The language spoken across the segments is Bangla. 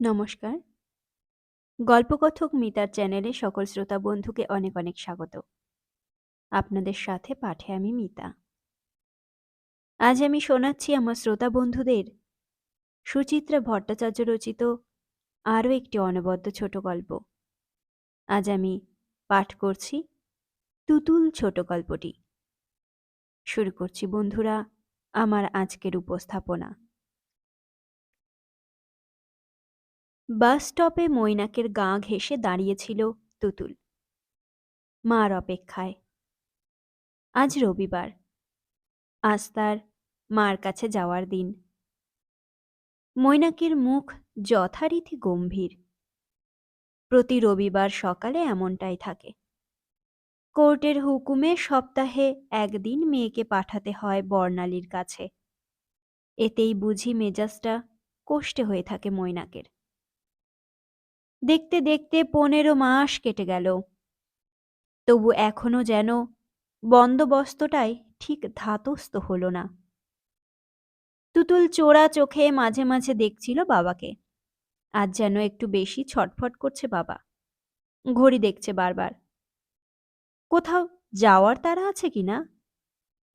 নমস্কার। গল্পকথক মিতার চ্যানেলে সকল শ্রোতা বন্ধুকে অনেক অনেক স্বাগত। আপনাদের সাথে পাঠে আমি মিতা। আজ আমি শোনাচ্ছি আমার শ্রোতা বন্ধুদের সুচিত্রা ভট্টাচার্য রচিত আরও একটি অনবদ্য ছোট গল্প। আজ আমি পাঠ করছি তুতুল ছোট গল্পটি। শুরু করছি বন্ধুরা আমার আজকের উপস্থাপনা। বাস স্টপে মৈনাকের গা ঘেঁষে দাঁড়িয়েছিল তুতুল। মার অপেক্ষায়। আজ রবিবার। আজ তার মার কাছে যাওয়ার দিন। মৈনাকের মুখ যথারীতি গম্ভীর। প্রতি রবিবার সকালে এমনটাই থাকে। কোর্টের হুকুমে সপ্তাহে একদিন মেয়েকে পাঠাতে হয় বর্ণালীর কাছে। এতেই বুঝি মেজাজটা কষ্টে হয়ে থাকে মৈনাকের। দেখতে দেখতে পনেরো মাস কেটে গেল। তবু এখনও যেন বন্দোবস্তটাই ঠিক ধাতস্থ হলো না। তুতুল চোরা চোখে মাঝে মাঝে দেখছিল বাবাকে। আজ যেন একটু বেশি ছটফট করছে বাবা। ঘড়ি দেখছে বারবার। কোথাও যাওয়ার তারা আছে কি না?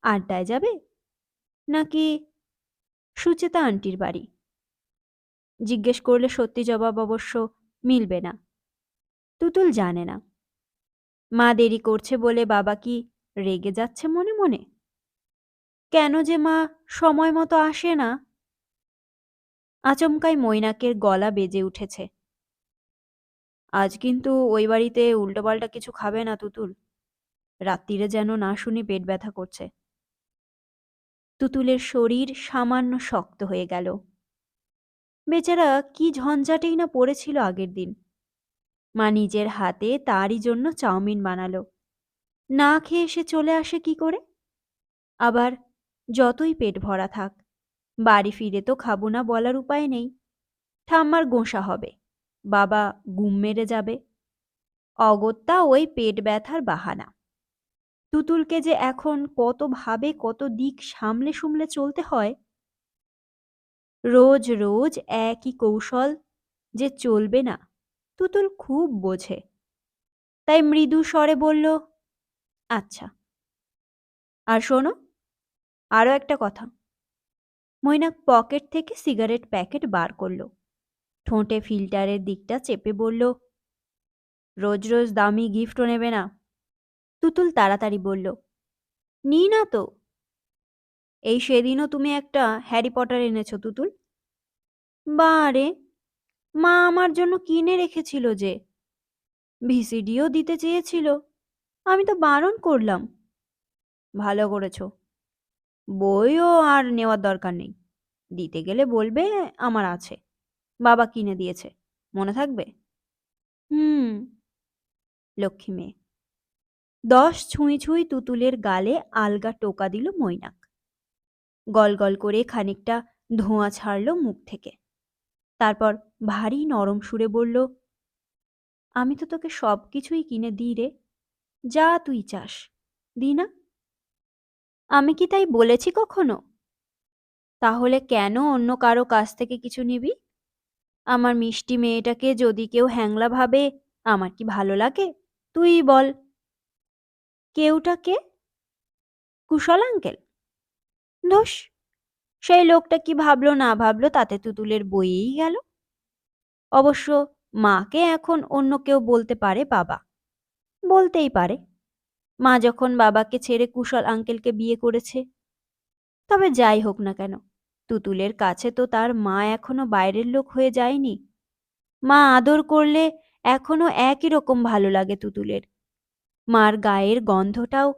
আড্ডায় যাবে? নাকি সুচেতা আন্টির বাড়ি? জিজ্ঞেস করলে সত্যি জবাব অবশ্য মিলবে না। তুতুল জানে না। মা দেরি করছে বলে বাবা কি রেগে যাচ্ছে মনে মনে? কেন যে মা সময় মতো আসে না? আচমকাই মৈনাকের গলা বেজে উঠেছে। আজ কিন্তু ওই বাড়িতে উল্টোপাল্টা কিছু খাবে না তুতুল। রাত্রিরে যেন না শুনি পেট ব্যথা করছে। তুতুলের শরীর সামান্য শক্ত হয়ে গেল। বেচারা কি ঝঞ্ঝাটেই না পড়েছিল আগের দিন। মা নিজের হাতে তারই জন্য চাউমিন বানালো। না খেয়ে এসে চলে আসে কি করে? আবার যতই পেট ভরা থাক, বাড়ি ফিরে তো খাব না বলার উপায় নেই। ঠাম্মার গোঁসা হবে, বাবা গুম মেরে যাবে। অগত্যা ওই পেট ব্যথার বাহানা। তুতুলকে যে এখন কত ভাবে কত দিক সামলে সুমলে চলতে হয় রোজ রোজ একই কৌশল যে চলবে না, তুতুল খুব বোঝে। তাই মৃদু স্বরে বলল আচ্ছা। আর শোনো আরও একটা কথা। মৈনাক পকেট থেকে সিগারেট প্যাকেট বার করল। ঠোঁটে ফিল্টারের দিকটা চেপে বলল, রোজ রোজ দামি গিফটও নেবে না। তুতুল তাড়াতাড়ি বলল নি না তো। এই সেদিনও তুমি একটা হ্যারি পটার এনেছো, তুতুল? বারে, মা আমার জন্য কিনে রেখেছিল যে। ভিসিডিও দিতে চেয়েছিল। আমি তো বারণ করলাম। ভালো করেছ। বইও আর নেওয়ার দরকার নেই। দিতে গেলে বলবে আমার আছে। বাবা কিনে দিয়েছে। মনে থাকবে? হুম। লক্ষ্মী মেয়ে। দশ ছুঁই ছুঁই তুতুলের গালে আলগা টোকা দিল মৈনাক। গল গল করে খানিকটা ধোঁয়া ছাড়ল মুখ থেকে। তারপর ভারী নরম সুরে বলল, আমি তো তোকে সব কিছুই কিনে দিই রে। যা তুই চাস। দি না? আমি কি তাই বলেছি কখনো? তাহলে কেন অন্য কারও কাছ থেকে কিছু নিবি? আমার মিষ্টি মেয়েটাকে যদি কেউ হ্যাংলা ভাবে, আমার কি ভালো লাগে? তুই বল। কেউটা কে? কুশল আঙ্কেল? দোষ? সেই লোকটা কি ভাবলো না ভাবলো তাতে তুতুলের বইয়েই গেল। অবশ্য মাকে এখন অন্য কেউ বলতে পারে বাবা। বলতেই পারে। মা যখন বাবাকে ছেড়ে কুশল আঙ্কেলকে বিয়ে করেছে। তবে যাই হোক না কেন, তুতুলের কাছে তো তার মা এখনও বাইরের লোক হয়ে যায়নি। মা আদর করলে এখনও একই রকম ভালো লাগে তুতুলের। মার গায়ের গন্ধটাও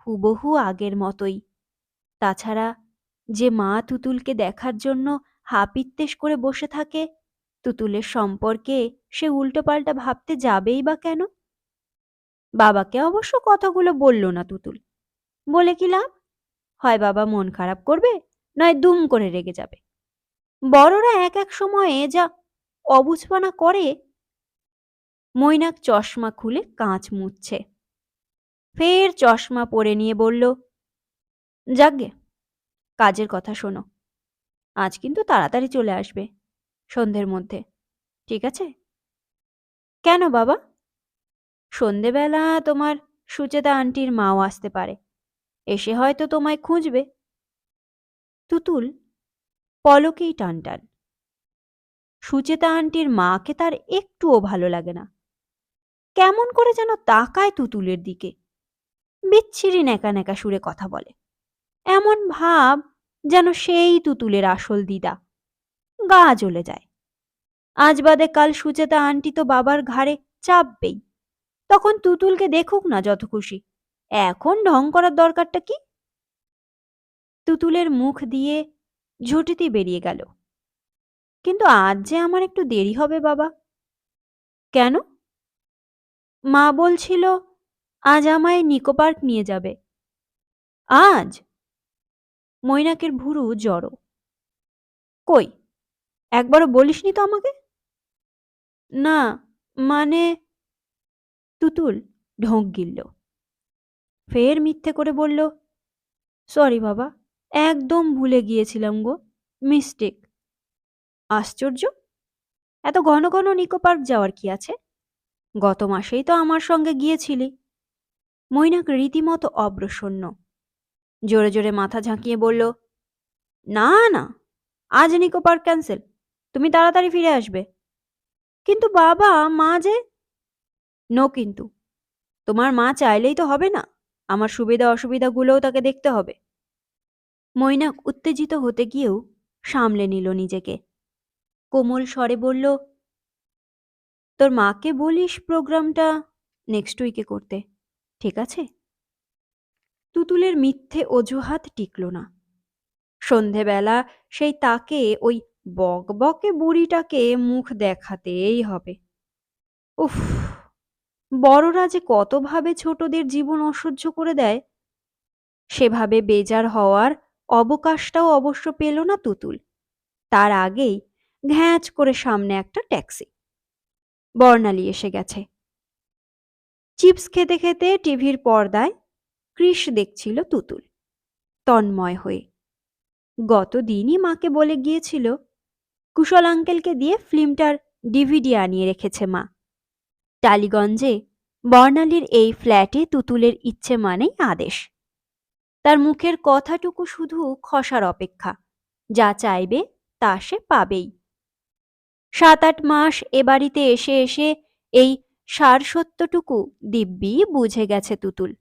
হুবহু আগের মতোই। তাছাড়া যে মা তুতুলকে দেখার জন্য হাপিত্তেশ করে বসে থাকে, তুতুলের সম্পর্কে সে উল্টোপাল্টা ভাবতে যাবেই বা কেন? বাবাকে অবশ্য কথাগুলো বলল না তুতুল। বলে কি লাভ? হয় বাবা মন খারাপ করবে, নয় দুম করে রেগে যাবে। বড়রা এক এক সময়ে যা অবুঝপানা করে, মৈনাক চশমা খুলে কাঁচ মুছছে। ফের চশমা পরে নিয়ে বলল যাকগে। কাজের কথা শোনো। আজ কিন্তু তাড়াতাড়ি চলে আসবে সন্ধ্যের মধ্যে, ঠিক আছে? কেন বাবা? সন্ধেবেলা তোমার সুচেতা আন্টির মাও আসতে পারে, এসে হয়তো তোমায় খুঁজবে। তুতুল, পলকেই টান টান। সুচেতা আন্টির মাকে তার একটুও ভালো লাগে না। কেমন করে যেন তাকায় তুতুলের দিকে। বিচ্ছিরি ন্যাকা ন্যাকা সুরে কথা বলে। এমন ভাব যেন সেই তুতুলের আসল দিদা। গা জ্বলে যায়। আজ বাদে কাল সুচেতা আন্টি তো বাবার ঘাড়ে চাপবেই। তখন তুতুলকে দেখুক না যত খুশি। এখন ঢং করার দরকারটা কি? তুতুলের মুখ দিয়ে ঝুঁটিতি বেরিয়ে গেল। কিন্তু আজ যে আমার একটু দেরি হবে বাবা। কেন? মা বলছিল, আজ আমায় নিকো পার্ক নিয়ে যাবে। আজ? মৈনাকের ভুরু জড়ো। কই, একবারও বলিসনি তো আমাকে? না মানে? তুতুল ঢোঁক গিলল। ফের মিথ্যে করে বলল, সরি বাবা, একদম ভুলে গিয়েছিলাম গো, মিস্টেক। আশ্চর্য, এত ঘন ঘন নিকো পার্ক যাওয়ার কি আছে? গত মাসেই তো আমার সঙ্গে গিয়েছিলি। মৈনাক রীতিমতো অব্রসন্ন জোরে জোরে মাথা ঝাঁকিয়ে বলল, না না, আজ নিকো পার্ক ক্যান্সেল, তুমি তাড়াতাড়ি ফিরে আসবে। কিন্তু বাবা, মা যে? নো কিন্তু, তোমার মা চাইলেই তো হবে না, আমার সুবিধা অসুবিধাগুলোও তাকে দেখতে হবে। মৈনাক উত্তেজিত হতে গিয়েও সামলে নিল নিজেকে। কোমল স্বরে বলল, তোর মাকে বলিস প্রোগ্রামটা নেক্সট উইকে করতে, ঠিক আছে? তুতুলের মিথ্যে অজুহাত টিকল না। সন্ধেবেলা সেই তাকে ওই বকবকে বুড়িটাকে মুখ দেখাতেই হবে। উফ, বড়রা যে কতভাবে ছোটদের জীবন অসহ্য করে দেয়। সেভাবে বেজার হওয়ার অবকাশটাও অবশ্য পেল না তুতুল। তার আগেই ঘ্যাঁচ করে সামনে একটা ট্যাক্সি। বর্ণালী এসে গেছে। চিপস খেতে খেতে টিভির পর্দায় কৃষ দেখছিল তুতুল। তন্ময় হয়ে গতদিনই মাকে বলে গিয়েছিল, কুশল আঙ্কেলকে দিয়ে ফিল্মটার ডিভিডি আনিয়ে রেখেছে মা। টালিগঞ্জে বর্ণালীর এই ফ্ল্যাটে তুতুলের ইচ্ছে মানেই আদেশ। তার মুখের কথাটুকু শুধু খসার অপেক্ষা, যা চাইবে তা সে পাবেই। সাত আট মাস এ বাড়িতে এসে এসে এই সারসত্যটুকু দিব্যি বুঝে গেছে তুতুল।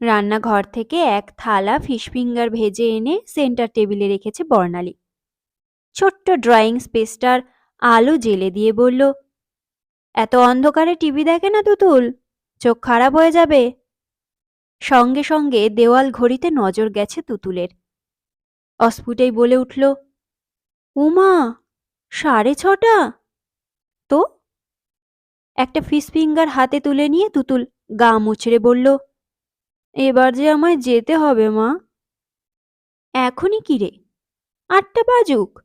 রান্নাঘর থেকে এক থালা ফিশ ফিঙ্গার ভেজে এনে সেন্টার টেবিলে রেখেছে বর্ণালী। ছোট্ট ড্রয়িং স্পেসটার আলো জেলে দিয়ে বলল, এত অন্ধকারে টিভি দেখে না তুতুল? চোখ খারাপ হয়ে যাবে? সঙ্গে সঙ্গে দেওয়াল ঘড়িতে নজর গেছে তুতুলের। অস্ফুটেই বলে উঠল, উমা, সাড়ে ছটা? তো? একটা ফিস ফিঙ্গার হাতে তুলে নিয়ে তুতুল গা মুচড়ে বলল এবার যে আমায় যেতে হবে মা। এখনই কি রে? আটটা বাজুক।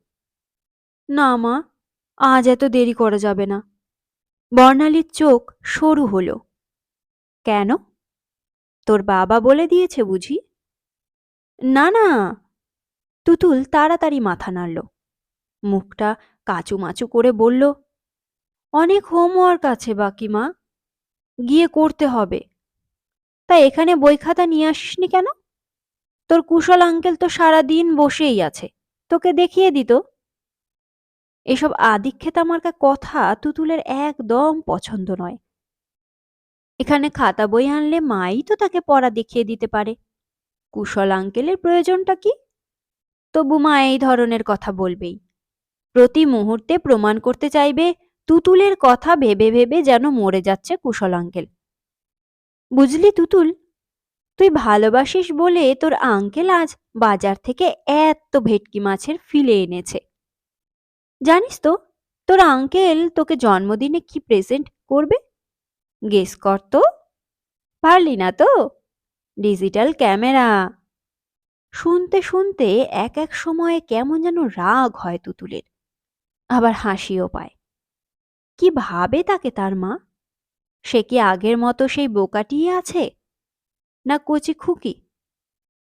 না মা আজ এত দেরি করা যাবে না। বর্ণালীর চোখ সরু হলো। কেন? তোর বাবা বলে দিয়েছে বুঝি? না না। তুতুল তাড়াতাড়ি মাথা নাড়ল। মুখটা কাচুমাচু করে বলল অনেক হোমওয়ার্ক আছে বাকি মা। গিয়ে করতে হবে। তা এখানে বই খাতা নিয়ে আসিসনি কেন? তোর কুশল আঙ্কেল তো সারা দিন বসেই আছে। তোকে দেখিয়ে দিত। এসব আদিক্ষেতা মার্কা কথা তুতুলের একদম পছন্দ নয়। এখানে খাতা বই আনলে মাই তো তাকে পড়া দেখিয়ে দিতে পারে। কুশল আঙ্কেলের প্রয়োজনটা কি? তবু মা এই ধরনের কথা বলবেই। প্রতি মুহূর্তে প্রমাণ করতে চাইবে, তুতুলের কথা ভেবে ভেবে যেন মরে যাচ্ছে কুশল আঙ্কেল। বুঝলি তুতুল? তুই ভালোবাসিস বলে তোর আঙ্কেল আজ বাজার থেকে এত ভেটকি মাছের ফিলে এনেছে। জানিস তো, তোর আঙ্কেল তোকে জন্মদিনে কি প্রেজেন্ট করবে? গেস কর তো। পারলি না তো? ডিজিটাল ক্যামেরা শুনতে শুনতে এক এক সময়ে কেমন যেন রাগ হয় তুতুলের। আবার হাসিও পায়। কি ভাবে তাকে তার মা? সে কি আগের মতো সেই বোকাটিই আছে? না কচি খুকি?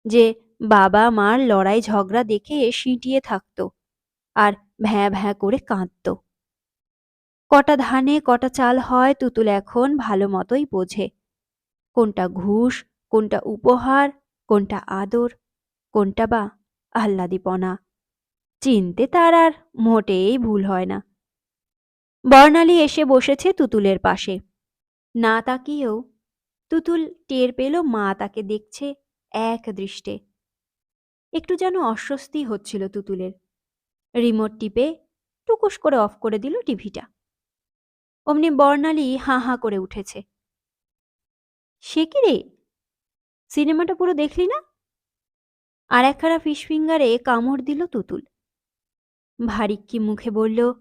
যে বাবা মার লড়াই ঝগড়া দেখে সিঁটিয়ে থাকতো আর ভ্যাঁ ভ্যাঁ করে কাঁদত। কটা ধানে, কটা চাল হয় তুতুল এখন ভালো মতোই বোঝে। কোনটা ঘুষ, কোনটা উপহার, কোনটা আদর, কোনটা বা আহ্লাদিপনা। চিনতে তার আর মোটেই ভুল হয় না। বর্ণালী এসে বসেছে তুতুলের পাশে। না তাকিয়েও তুতুল টের পেল মা তাকে দেখছে এক দৃষ্টে। একটু যেন অস্বস্তি হচ্ছিল তুতুলের। রিমোট টিপে টুকুস করে অফ করে দিল টিভিটা। অমনি বর্ণালী হাঁ হাঁ করে উঠেছে। সে কি রে? সিনেমাটা পুরো দেখলি না? আর একখানা ফিশ ফিঙ্গারে কামড় দিল তুতুল। ভারিক্কি মুখে বলল,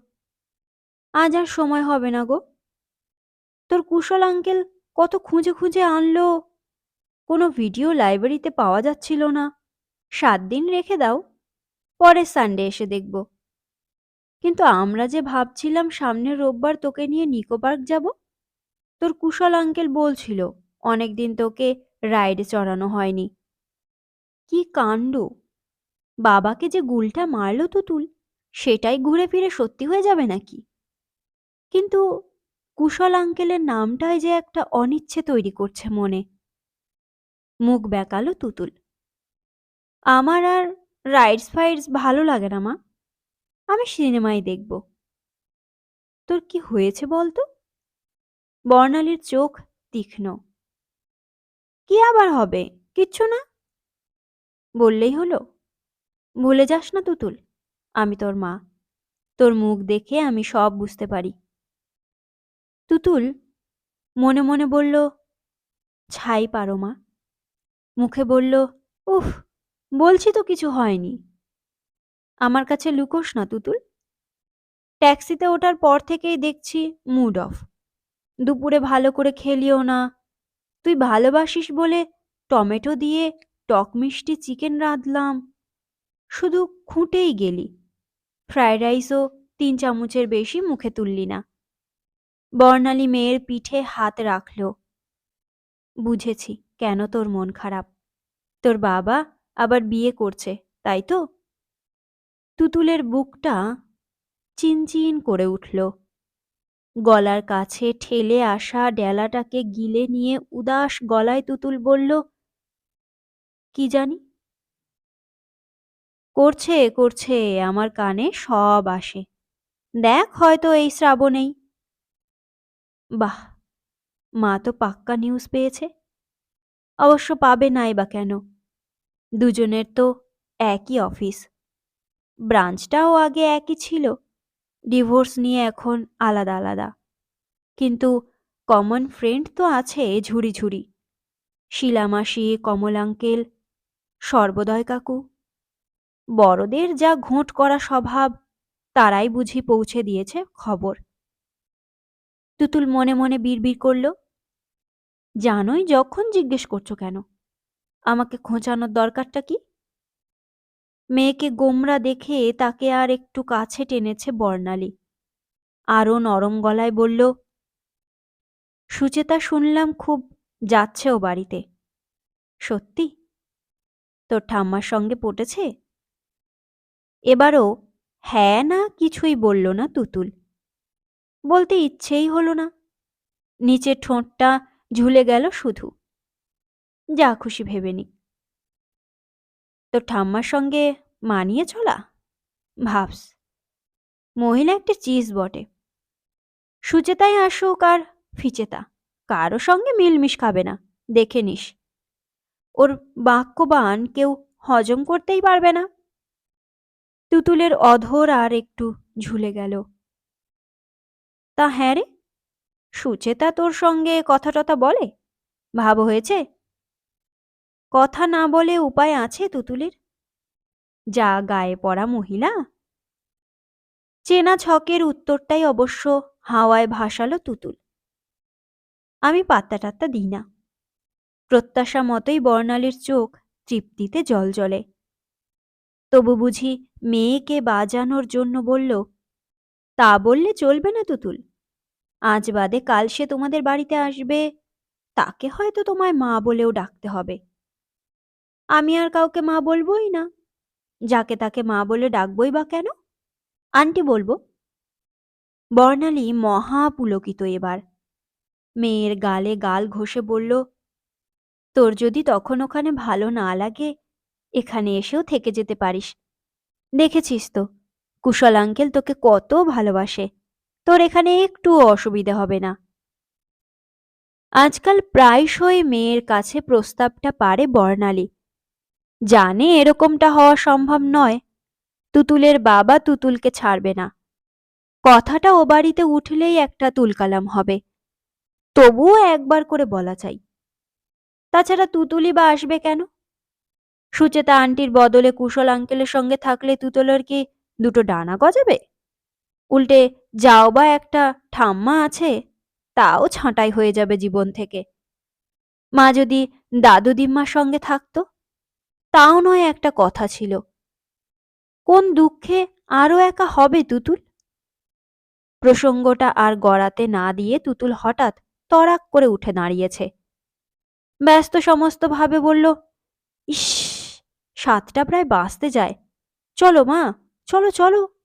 আজ আর সময় হবে না গো। তোর কুশল আঙ্কেল কত খুঁজে খুঁজে আনলো? কোনো ভিডিও লাইব্রেরিতে পাওয়া যাচ্ছিল না। সাত দিন রেখে দাও, পরের সানডে এসে দেখব। কিন্তু আমরা যে ভাবছিলাম সামনের রোববার তোকে নিয়ে নিকো পার্ক যাব, তোর কুশল আঙ্কেল বলছিল অনেকদিন তোকে রাইডে চড়ানো হয়নি। কি কাণ্ড? বাবাকে যে গুলটা মারল তুতুল, সেটাই ঘুরে ফিরে সত্যি হয়ে যাবে নাকি? কিন্তু কুশল আঙ্কেলের নামটাই যে একটা অনিচ্ছে তৈরি করছে মনে। মুখ বেকালো তুতুল। আমার আর রাইডস ফাইডস ভালো লাগে না, মা। আমি সিনেমাই দেখব। তোর কি হয়েছে বলতো? বর্ণালীর চোখ তীক্ষ্ণ। কি আবার হবে? কিচ্ছু না? বললেই হলো। ভুলে যাস না তুতুল। আমি তোর মা। তোর মুখ দেখে আমি সব বুঝতে পারি। তুতুল মনে মনে বলল, ছাই পারো মা। মুখে বলল, উফ, বলছি তো কিছু হয়নি। আমার কাছে লুকোস না তুতুল। ট্যাক্সিতে ওঠার পর থেকেই দেখছি মুড অফ। দুপুরে ভালো করে খেলিও না। তুই ভালোবাসিস বলে টমেটো দিয়ে টক মিষ্টি চিকেন রাঁধলাম। শুধু খুঁটেই গেলি। ফ্রায়েড রাইসও তিন চামচের বেশি মুখে তুললি না। বর্ণালী মেয়ের পিঠে হাত রাখল। বুঝেছি, কেন তোর মন খারাপ? তোর বাবা আবার বিয়ে করছে, তাই তো? তুতুলের বুকটা চিনচিন করে উঠল। গলার কাছে ঠেলে আসা ডেলাটাকে গিলে নিয়ে উদাস গলায় তুতুল বলল, কি জানি? করছে করছে, আমার কানে সব আসে। দেখ হয়তো এই শ্রাবণেই। বাহ, মা তো পাক্কা নিউজ পেয়েছে। অবশ্য পাবে নাই বা কেন? দুজনের তো একই অফিস ব্রাঞ্চটাও আগে একই ছিল। ডিভোর্স নিয়ে এখন আলাদা আলাদা। কিন্তু কমন ফ্রেন্ড তো আছে ঝুড়ি ঝুড়ি। শিলামাসি কমল আঙ্কেল সর্বদয় কাকু। বড়দের যা ঘোঁট করা স্বভাব, তারাই বুঝি পৌঁছে দিয়েছে খবর। তুতুল মনে মনে বিড়বিড় করল, জানোই যখন জিজ্ঞেস করছ কেন? আমাকে খোঁচানোর দরকারটা কি? মেয়েকে গোমরা দেখে তাকে আর একটু কাছে টেনেছে বর্ণালী। আরও নরম গলায় বলল, সুচেতা, শুনলাম খুব যাচ্ছে ও বাড়িতে। সত্যি? তোর ঠাম্মার সঙ্গে পটেছে? এবারও হ্যাঁ না, কিছুই বলল না তুতুল। বলতে ইচ্ছেই হলো না। নিচের ঠোঁটটা ঝুলে গেল শুধু। যা খুশি ভেবে নি। তো ঠাম্মার সঙ্গে মানিয়ে চলা? ভাবস, মহিলা একটা চিজ বটে। সুচেতাই আসুক আর ফিচেতা, কারও সঙ্গে মিলমিশ খাবে না, দেখে নিস। ওর বাক্যবান কেউ হজম করতেই পারবে না। তুতুলের অধর আর একটু ঝুলে গেল। তা হ্যাঁ রে। সুচেতা তোর সঙ্গে কথা টথা বলে? ভাব হয়েছে? কথা না বলে উপায় আছে তুতুলের? যা গায়ে পড়া মহিলা। চেনা ছকের উত্তরটাই অবশ্য হাওয়ায় ভাসালো তুতুল। আমি পাত্তা টাত্তা দিই না। প্রত্যাশা মতোই বর্ণালীর চোখ তৃপ্তিতে জল জলে। তবু বুঝি মেয়েকে বাজানোর জন্য বলল, তা বললে চলবে না তুতুল। আজ বাদে কাল সে তোমাদের বাড়িতে আসবে। তাকে হয়তো তোমায় মা বলেও ডাকতে হবে। আমি আর কাউকে মা বলবোই না। যাকে তাকে মা বলে ডাকবই বা কেন? আন্টি বলব। বর্ণালী মহা পুলকিত এবার। মেয়ের গালে গাল ঘষে বলল, তোর যদি তখন ওখানে ভালো না লাগে, এখানে এসেও থেকে যেতে পারিস। দেখেছিস তো, কুশল আঙ্কেল তোকে কত ভালোবাসে। তোর এখানে একটু অসুবিধে হবে না। আজকাল প্রায়শই মেয়ের কাছে প্রস্তাবটা পারে বর্ণালী। জানে এরকমটা হওয়া সম্ভব নয়। তুতুলের বাবা তুতুলকে ছাড়বে না। কথাটা ও বাড়িতে উঠলেই একটা তুলকালাম হবে। তবুও একবার করে বলা চাই। তাছাড়া তুতুলি বা আসবে কেন? সুচেতা আন্টির বদলে কুশল আঙ্কেলের সঙ্গে থাকলে তুতুলের কি দুটো ডানা গজাবে? উল্টে, যাও বা একটা ঠাম্মা আছে, তাও ছাঁটাই হয়ে যাবে জীবন থেকে। মা যদি দাদু দিম্মার সঙ্গে থাকতো, তাও নয় একটা কথা ছিল। কোন দুঃখে আরও একা হবে তুতুল? প্রসঙ্গটা আর গড়াতে না দিয়ে তুতুল হঠাৎ তরাক করে উঠে দাঁড়িয়েছে। ব্যস্ত সমস্ত ভাবে বলল, ইস, সাতটা প্রায় বাঁচতে যায়। চলো মা, চলো চলো।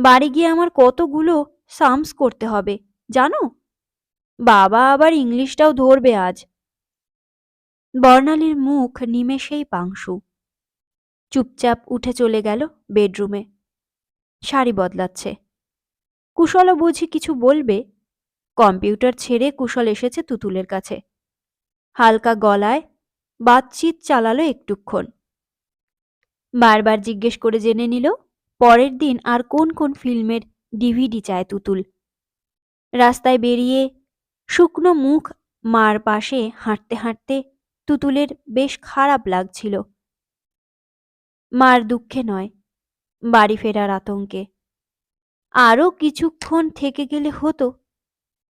বাড়ি গিয়ে আমার কতগুলো সামস করতে হবে, জানো? বাবা আবার ইংলিশটাও ধরবে আজ। বর্ণালীর মুখ নিমেষেই পাংশু। চুপচাপ উঠে চলে গেল বেডরুমে শাড়ি বদলাচ্ছে। কুশলও বুঝি কিছু বলবে। কম্পিউটার ছেড়ে কুশল এসেছে তুতুলের কাছে। হালকা গলায় বাতচিত চালালো একটুক্ষণ। বারবার জিজ্ঞেস করে জেনে নিল পরের দিন আর কোন কোন ফিল্মের ডিভিডি চায় তুতুল? রাস্তায় বেরিয়ে শুকনো মুখ মার পাশে হাঁটতে হাঁটতে তুতুলের বেশ খারাপ লাগছিল। মার দুঃখে নয়, বাড়ি ফেরার আতঙ্কে। আরও কিছুক্ষণ থেকে গেলে হতো।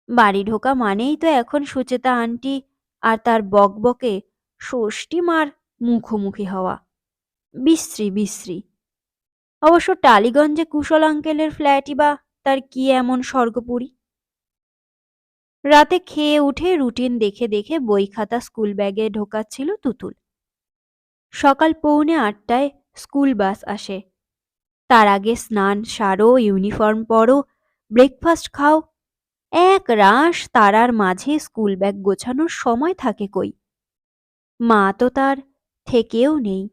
বাড়ি ঢোকা মানেই তো এখন সুচেতা আন্টি আর তার বকবকে ষষ্ঠী মার মুখোমুখি হওয়া। বিশ্রী বিশ্রী। অবশ্য টালিগঞ্জে কুশল আঙ্কেলের ফ্ল্যাটই বা তার কি এমন স্বর্গপুরী? রাতে খেয়ে উঠে রুটিন দেখে দেখে বই খাতা স্কুল ব্যাগে ঢোকাচ্ছিল তুতুল। সকাল পৌনে আটটায় স্কুল বাস আসে। তার আগে স্নান, সারো, ইউনিফর্ম পরো, ব্রেকফাস্ট খাও। এক রাস তারার মাঝে স্কুল ব্যাগ গোছানোর সময় থাকে কই? মা তো তার থেকেও নেই।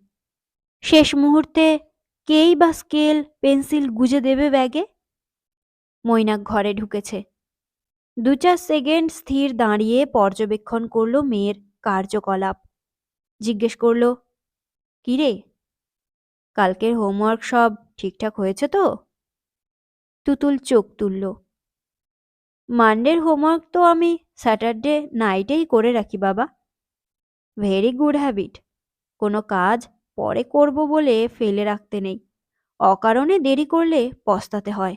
শেষ মুহূর্তে কেই বা স্কেল পেন্সিল গুজে দেবে ব্যাগে? মৈনাক ঘরে ঢুকেছে। দু চার সেকেন্ড স্থির দাঁড়িয়ে পর্যবেক্ষণ করল মেয়ের কার্যকলাপ। জিজ্ঞেস করল কিরে কালকের হোমওয়ার্ক সব ঠিকঠাক হয়েছে তো? তুতুল চোখ তুলল, মানডের হোমওয়ার্ক তো আমি স্যাটারডে নাইটেই করে রাখি বাবা। Very good habit. কোনো কাজ পরে করব বলে ফেলে রাখতে নেই। অকারণে দেরি করলে পস্তাতে হয়।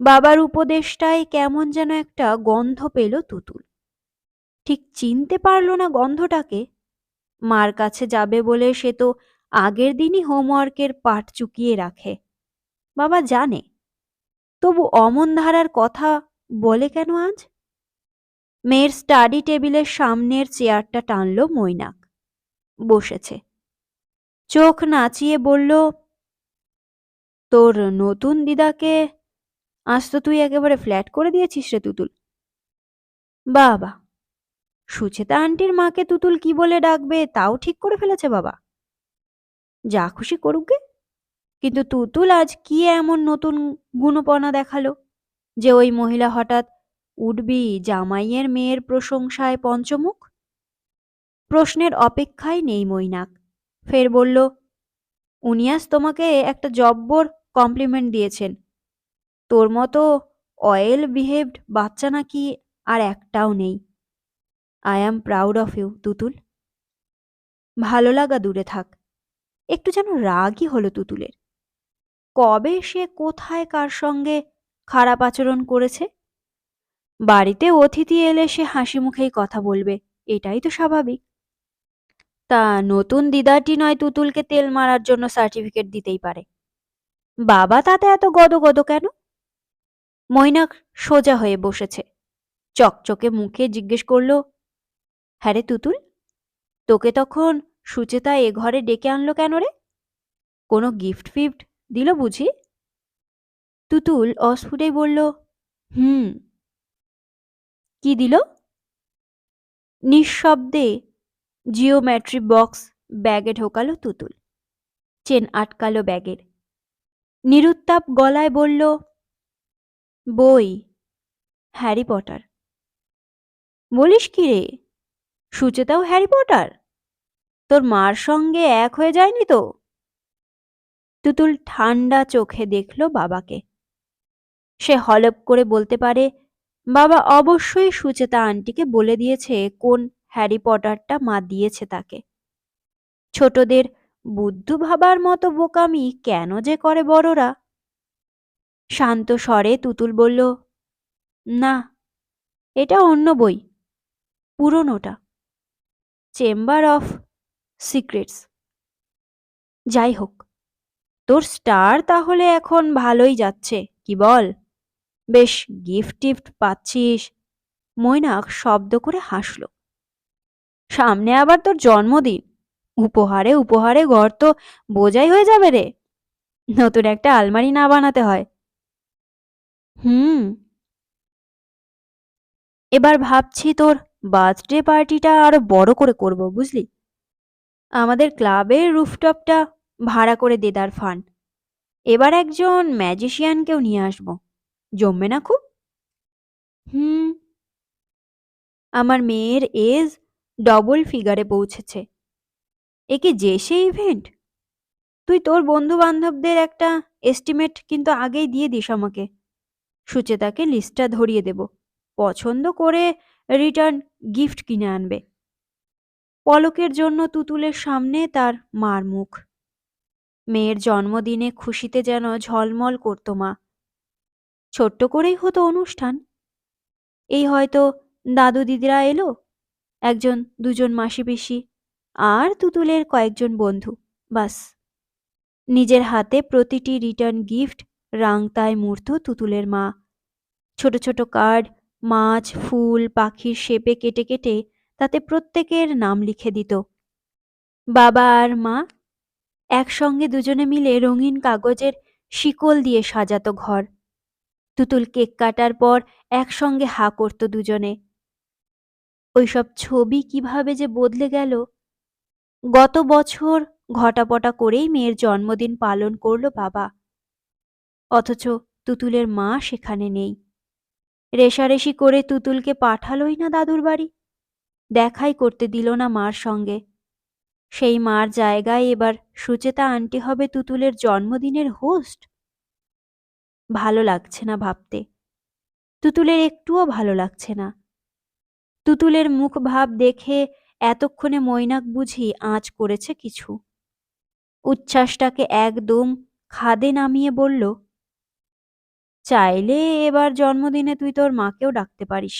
বাবার উপদেশটায় কেমন যেন একটা গন্ধ পেল তুতুল। ঠিক চিনতে পারল না গন্ধটাকে। মার কাছে যাবে বলে সে তো আগের দিনই হোমওয়ার্কের পাঠ চুকিয়ে রাখে। বাবা জানে। তবু অমন ধারার কথা বলে কেন আজ? মেয়ের স্টাডি টেবিলের সামনের চেয়ারটা টানল মৈনাক। বসেছে। চোখ নাচিয়ে বলল, তোর নতুন দিদাকে আজ তো তুই একেবারে ফ্ল্যাট করে দিয়েছিস রে তুতুল। বাবা, সুচেতা আন্টির মাকে তুতুল কি বলে ডাকবে তাও ঠিক করে ফেলেছে বাবা। যা খুশি করুক গে। কিন্তু তুতুল আজ কি এমন নতুন গুণপনা দেখাল যে ওই মহিলা হঠাৎ উঠবি জামাইয়ের মেয়ের প্রশংসায় পঞ্চমুখ? প্রশ্নের অপেক্ষায় নেই মৈনাক। ফের বলল উনি আজ তোমাকে একটা জব্বর কমপ্লিমেন্ট দিয়েছেন। তোর মতো অয়েল বিহেভড বাচ্চা নাকি আর একটাও নেই। I am proud of you Tutul. ভালো লাগা দূরে থাক। একটু যেন রাগই হলো তুতুলের। কবে সে কোথায় কার সঙ্গে খারাপ আচরণ করেছে? বাড়িতে অতিথি এলে সে হাসি মুখেই কথা বলবে, এটাই তো স্বাভাবিক। তা নতুন দিদাটি নয় তুতুলকে তেল মারার জন্য সার্টিফিকেট দিতেই পারে। বাবা তাতে এত গদ গদ কেন? মৈনাক সোজা হয়ে বসেছে। চকচকে মুখে জিজ্ঞেস করল হ্যাঁ রে তুতুল, তোকে তখন সুচেতা এ ঘরে ডেকে আনলো কেন রে? কোনো গিফট ফিফট দিল বুঝি? তুতুল অস্ফুটেই বলল, হুম। কি দিল? নিঃশব্দে জিওম্যাট্রি বক্স, ব্যাগে ঢোকালো তুতুল। চেন আটকালো ব্যাগের। নিরুত্তাপ গলায় বলল, বই, হ্যারি পটার। বলিস কি রে? সুচেতাও হ্যারি পটার? তোর মার সঙ্গে এক হয়ে যায়নি তো? তুতুল ঠান্ডা চোখে দেখল বাবাকে। সে হলপ করে বলতে পারে, বাবা অবশ্যই সুচেতা আন্টিকে বলে দিয়েছে কোন হ্যারি পটারটা মা দিয়েছে তাকে। ছোটদের বুদ্ধু ভাবার মতো বোকামি কেন যে করে বড়রা? শান্ত স্বরে তুতুল বলল, না, এটা অন্য বই, পুরনোটা। Chamber of secrets. যাই হোক, তোর স্টার তাহলে এখন ভালোই যাচ্ছে, কি বল? বেশ গিফট টিফট পাচ্ছিস। মৈনাক শব্দ করে হাসল। সামনে আবার তোর জন্মদিন। উপহারে উপহারে ঘর তো বোঝাই হয়ে যাবে রে। নতুন একটা আলমারি না বানাতে হয়। হুম। এবার ভাবছি তোর বার্থডে পার্টিটা আরও বড় করে করব, বুঝলি? আমাদের ক্লাবের রুফটপটা ভাড়া করে দেদার ফান এবার একজন ম্যাজিশিয়ানকেও নিয়ে আসব। জমবে না খুব? হুম। আমার মেয়ের এজ ডবল ফিগারে পৌঁছেছে। এ কি যে সে ইভেন্ট তুই তোর বন্ধু বান্ধবদের একটা এস্টিমেট কিন্তু আগেই দিয়ে দিস আমাকে। সুচেতাকে লিস্টটা ধরিয়ে দেব। পছন্দ করে রিটার্ন গিফট কিনে আনবে। পলকের জন্য তুতুলের সামনে তার মার মুখ। মেয়ের জন্মদিনে খুশিতে যেন ঝলমল করত মা। ছোট্ট করেই হতো অনুষ্ঠান। এই হয়তো দাদু দিদিরা এলো? একজন, দুজন মাসি পিসি আর তুতুলের কয়েকজন বন্ধু, বাস। নিজের হাতে প্রতিটি রিটার্ন গিফট রাংতায় মূর্ত তুতুলের মা। ছোট ছোট কার্ড, মাছ, ফুল, পাখির শেপে কেটে কেটে তাতে প্রত্যেকের নাম লিখে দিত। বাবা আর মা একসঙ্গে দুজনে মিলে রঙিন কাগজের শিকল দিয়ে সাজাতো ঘর। তুতুল কেক কাটার পর একসঙ্গে হা করত দুজনে। ওইসব ছবি কীভাবে যে বদলে গেল? গত বছর ঘটাপটা করেই মেয়ের জন্মদিন পালন করল বাবা। অথচ তুতুলের মা সেখানে নেই। রেশারেশি করে তুতুলকে পাঠালোই না দাদুর বাড়ি। দেখাই করতে দিল না মার সঙ্গে। সেই মার জায়গায় এবার সুচেতা আন্টি হবে তুতুলের জন্মদিনের হোস্ট। ভালো লাগছে না ভাবতে। তুতুলের একটুও ভালো লাগছে না। তুতুলের মুখ ভাব দেখে এতক্ষণে মৈনাক বুঝি আঁচ করেছে কিছু। উচ্ছ্বাসটাকে একদম খাদে নামিয়ে বলল, চাইলে এবার জন্মদিনে তুই তোর মাকেও ডাকতে পারিস।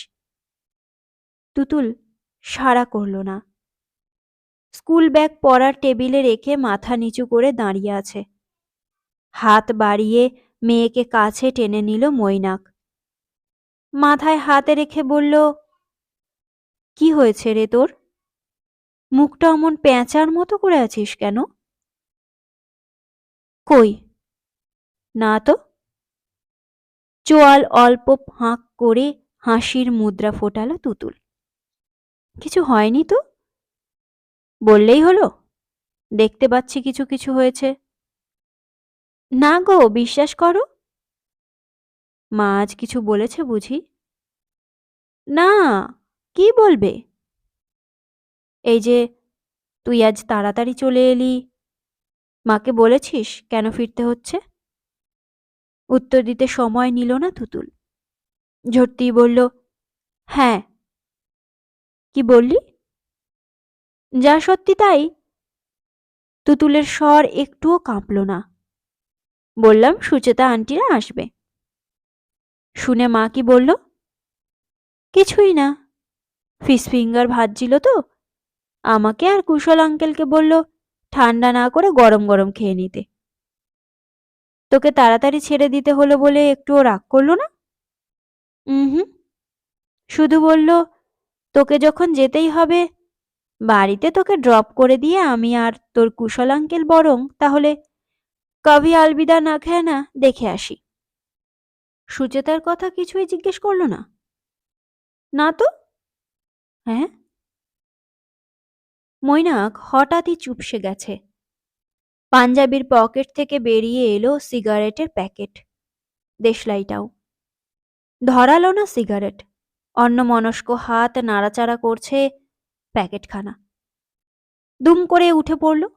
তুতুল সাড়া করল না। স্কুল ব্যাগ পড়ার টেবিলে রেখে মাথা নিচু করে দাঁড়িয়ে আছে। হাত বাড়িয়ে মেয়েকে কাছে টেনে নিল মৈনাক। মাথায় হাতে রেখে বলল কি হয়েছে রে তোর? মুখটা অমন পেঁচার মতো করে আছিস কেন? কই? না তো। চোয়াল অল্প ফাঁক করে হাসির মুদ্রা ফোটালো তুতুল। কিছু হয়নি তো? বললেই হলো। দেখতে পাচ্ছি কিছু কিছু হয়েছে। না গো, বিশ্বাস করো। মা আজ কিছু বলেছে বুঝি? না। কি বলবে? এই যে, তুই আজ তাড়াতাড়ি চলে এলি। মাকে বলেছিস কেন ফিরতে হচ্ছে? উত্তর দিতে সময় নিল না তুতুল ঝট্টি বলল হ্যাঁ। কি বললি? যা সত্যি তাই। তুতুলের স্বর একটুও কাঁপল না। বললাম সুচেতা আন্টিরা আসবে। শুনে মা কি বলল? কিছুই না। ফিস ফিঙ্গার ভাজছিল তো। আমাকে আর কুশল আঙ্কেলকে বলল, ঠান্ডা না করে গরম গরম খেয়ে নিতে। তোকে তাড়াতাড়ি ছেড়ে দিতে হলো বলে একটুও রাগ করল না? হুম। শুধু বলল, তোকে যখন যেতেই হবে, বাড়িতে তোকে ড্রপ করে দিয়ে আমি আর তোর কুশল আঙ্কেল বরং তাহলে কভি আলবিদা না খেয়ে না দেখে আসি। সুচেতার কথা কিছুই জিজ্ঞেস করল না। না তো? হ্যাঁ? মৈনাক হঠাৎই চুপসে গেছে। পাঞ্জাবির পকেট থেকে বেরিয়ে এলো সিগারেটের প্যাকেট। দেশলাইটাও। ধরালো না সিগারেট? অন্যমনস্ক হাত নাড়াচাড়া করছে প্যাকেটখানা। দুম করে উঠে পড়ল।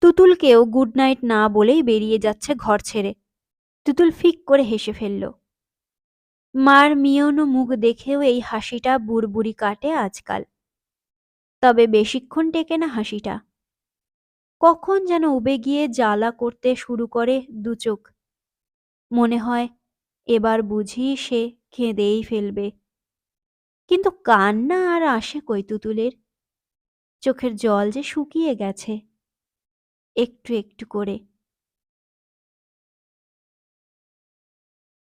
তুতুলকেও গুড নাইট না বলেই বেরিয়ে যাচ্ছে ঘর ছেড়ে। তুতুল ফিক করে হেসে ফেলল। মার মিয়নো মুখ দেখেও এই হাসিটা বুড়বুড়ি কাটে আজকাল। তবে বেশিক্ষণ টেকে না হাসিটা। কখন যেন উবে গিয়ে জ্বালা করতে শুরু করে দুচোখ মনে হয় এবার বুঝি সে খেঁদেই ফেলবে। কিন্তু কান্না আর আসে কই তুতুলের? চোখের জল যে শুকিয়ে গেছে। একটু একটু করে।